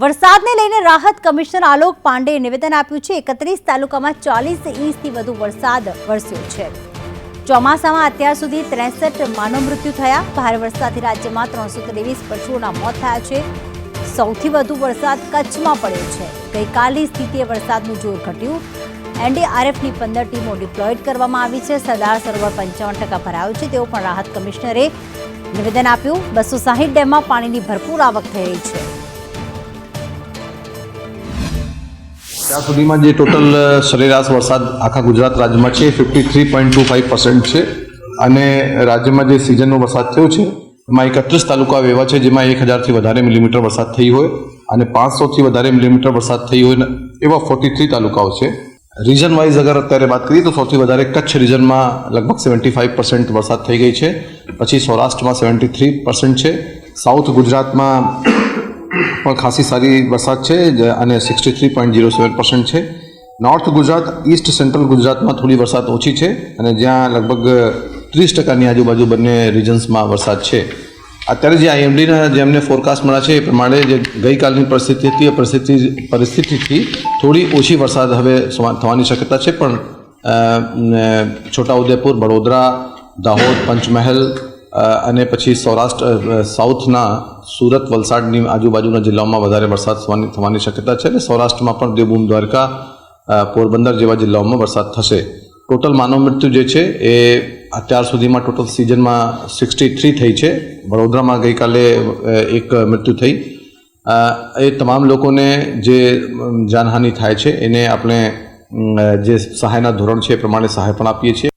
વરસાદને લઈને રાહત કમિશનર આલોક પાંડેએ નિવેદન આપ્યું છે. એકત્રીસ તાલુકામાં ચાલીસ ઇંચથી વધુ વરસાદ વરસ્યો છે. ચોમાસામાં અત્યાર સુધી ત્રેસઠ માનવ મૃત્યુ થયા. ભારે વરસાદથી રાજ્યમાં ત્રણસો ત્રેવીસ પશુઓના મોત થયા છે. સૌથી વધુ વરસાદ કચ્છમાં પડ્યો છે. ગઈકાલની સ્થિતિએ વરસાદનું જોર ઘટ્યું. એનડીઆરએફની પંદર ટીમો ડિપ્લોયડ કરવામાં આવી છે. સરદાર સરોવર પંચાવન ટકા ભરાયું છે. તેવું પણ રાહત કમિશનરે નિવેદન આપ્યું. બસો સાહીઠ ડેમમાં પાણીની ભરપૂર આવક થઈ રહી છે. ત્યાં સુધીમાં જે ટોટલ સરેરાશ વરસાદ આખા ગુજરાત રાજ્યમાં છે fifty three point two five percent છે. અને રાજ્યમાં જે સિઝનનો વરસાદ થયો છે, એમાં એકત્રીસ તાલુકા એવા છે જેમાં એક હજારથી વધારે મિલીમીટર વરસાદ થઈ હોય અને પાંચસોથી વધારે મિલીમીટર વરસાદ થઈ હોય એવા ફોર્ટી થ્રી તાલુકાઓ છે. રીજન વાઇઝ અગર અત્યારે વાત કરીએ તો સૌથી વધારે કચ્છ રીજનમાં લગભગ સેવન્ટી ફાઇવ પર્સન્ટ વરસાદ થઈ ગઈ છે. પછી સૌરાષ્ટ્રમાં સેવન્ટી થ્રી પર્સન્ટ છે. સાઉથ ગુજરાતમાં પણ ખાસી સારી વરસાદ છે અને sixty three point zero seven percent છે. નોર્થ ગુજરાત ઈસ્ટ સેન્ટ્રલ ગુજરાતમાં થોડી વરસાદ ઓછી છે અને જ્યાં લગભગ ત્રીસ ટકાની આજુબાજુ બંને રિજન્સમાં વરસાદ છે. અત્યારે જે આઈએમડીના જેમને ફોરકાસ્ટ મળ્યા છે એ પ્રમાણે જે ગઈકાલની પરિસ્થિતિ હતી એ પરિસ્થિતિ, પરિસ્થિતિથી થોડી ઓછી વરસાદ હવે થવાની શક્યતા છે પણ છોટાઉદેપુર, વડોદરા, દાહોદ, પંચમહેલ અને પછી સૌરાષ્ટ્ર સાઉથના સુરત, વલસાડની આજુબાજુના જિલ્લાઓમાં વધારે વરસાદ થવાની શક્યતા છે અને સૌરાષ્ટ્રમાં પણ દેવભૂમ દ્વારકા પોરબંદર જેવા જિલ્લાઓમાં વરસાદ થશે. ટોટલ માનવ મૃત્યુ જે છે એ અત્યાર સુધીમાં ટોટલ સિઝનમાં સિક્સટી થ્રી થઈ છે. વડોદરામાં ગઈકાલે એક મૃત્યુ થઈ. એ તમામ લોકોને જે જાનહાનિ થાય છે એને આપણે જે સહાયના ધોરણ છે એ પ્રમાણે સહાય પણ આપીએ છીએ.